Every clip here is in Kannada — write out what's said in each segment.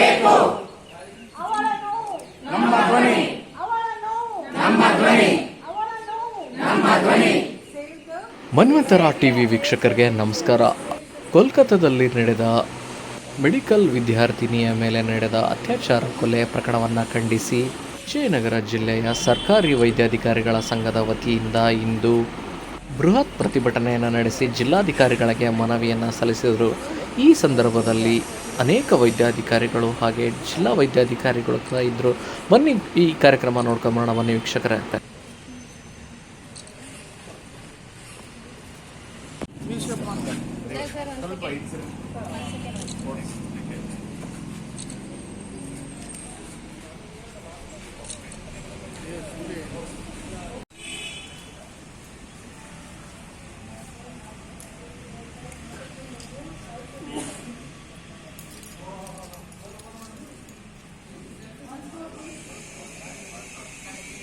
ಬೇಕು ನಮ್ಮ ಧ್ವನಿ. ನಮ್ಮ ಧ್ವನಿ. ನಮ್ಮ ಧ್ವನಿ. ಮನ್ವಂತರ ಟಿವಿ ವೀಕ್ಷಕರಿಗೆ ನಮಸ್ಕಾರ. ಕೋಲ್ಕತ್ತಾದಲ್ಲಿ ನಡೆದ ಮೆಡಿಕಲ್ ವಿದ್ಯಾರ್ಥಿನಿಯ ಮೇಲೆ ನಡೆದ ಅತ್ಯಾಚಾರ ಕೊಲೆ ಪ್ರಕರಣವನ್ನು ಖಂಡಿಸಿ ವಿಜಯನಗರ ಜಿಲ್ಲೆಯ ಸರ್ಕಾರಿ ವೈದ್ಯಾಧಿಕಾರಿಗಳ ಸಂಘದ ವತಿಯಿಂದ ಇಂದು ಬೃಹತ್ ಪ್ರತಿಭಟನೆಯನ್ನು ನಡೆಸಿ ಜಿಲ್ಲಾಧಿಕಾರಿಗಳಿಗೆ ಮನವಿಯನ್ನು ಸಲ್ಲಿಸಿದರು. ಈ ಸಂದರ್ಭದಲ್ಲಿ ಅನೇಕ ವೈದ್ಯಾಧಿಕಾರಿಗಳು ಹಾಗೆ ಜಿಲ್ಲಾ ವೈದ್ಯಾಧಿಕಾರಿಗಳು ಕೂಡ ಇದ್ದರು ಬನ್ನಿ ಈ ಕಾರ್ಯಕ್ರಮ ನೋಡ್ಕೊಂಬರೋಣ ಬನ್ನಿ ವೀಕ್ಷಕರೇ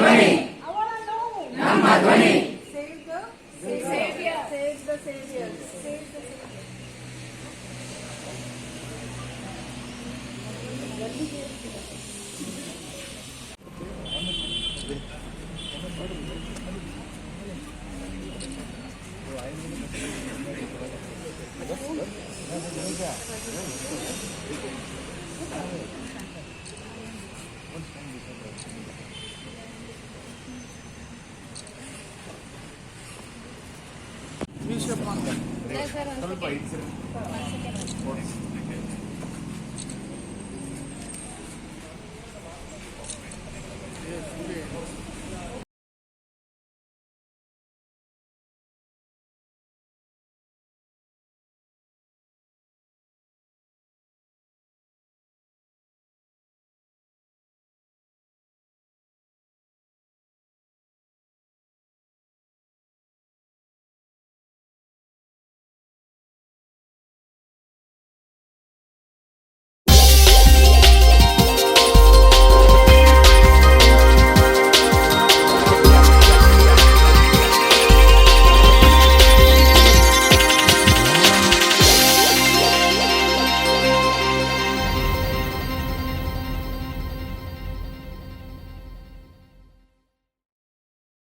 ಧ್ವನಿ ನಮ್ಮ ಧ್ವನಿ Thank you. ಸ್ವಲ್ಪ ಐದು ಸರ್